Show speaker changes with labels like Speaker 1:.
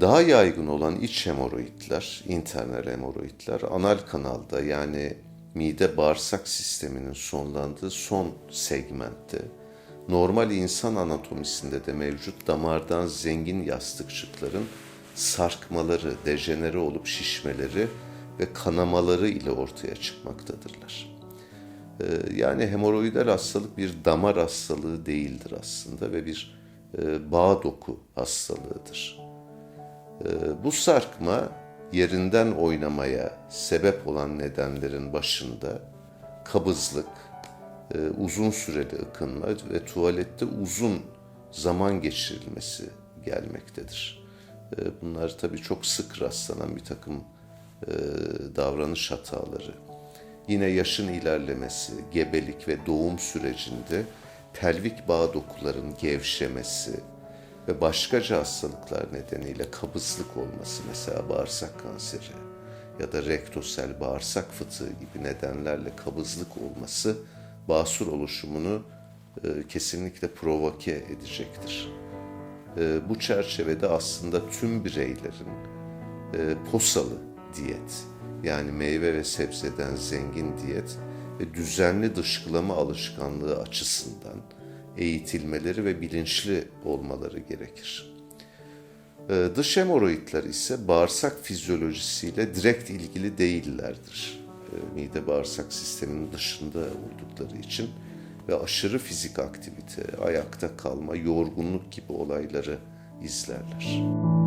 Speaker 1: Daha yaygın olan iç hemoroidler, internal hemoroidler anal kanalda yani mide bağırsak sisteminin sonlandığı son segmentte normal insan anatomisinde de mevcut damardan zengin yastıkçıkların sarkmaları, dejenere olup şişmeleri ve kanamaları ile ortaya çıkmaktadırlar. Ee, Yani hemoroidal hastalık bir damar hastalığı değildir aslında ve bir e, bağ doku hastalığıdır. Ee, Bu sarkma yerinden oynamaya sebep olan nedenlerin başında kabızlık, e, uzun süreli ıkınma ve tuvalette uzun zaman geçirilmesi gelmektedir. E, Bunlar tabii çok sık rastlanan bir takım e, davranış hataları. Yine yaşın ilerlemesi, gebelik ve doğum sürecinde pelvik bağ dokuların gevşemesi ve başkaca hastalıklar nedeniyle kabızlık olması mesela bağırsak kanseri ya da rektosel bağırsak fıtığı gibi nedenlerle kabızlık olması basur oluşumunu e, kesinlikle provoke edecektir. E, bu çerçevede aslında tüm bireylerin e, posalı diyet yani meyve ve sebzeden zengin diyet ve düzenli dışkılama alışkanlığı açısından eğitilmeleri ve bilinçli olmaları gerekir. Ee, Dış hemoroidler ise bağırsak fizyolojisiyle direkt ilgili değillerdir. Ee, Mide bağırsak sisteminin dışında oldukları için ve aşırı fizik aktivite, ayakta kalma, yorgunluk gibi olayları izlerler.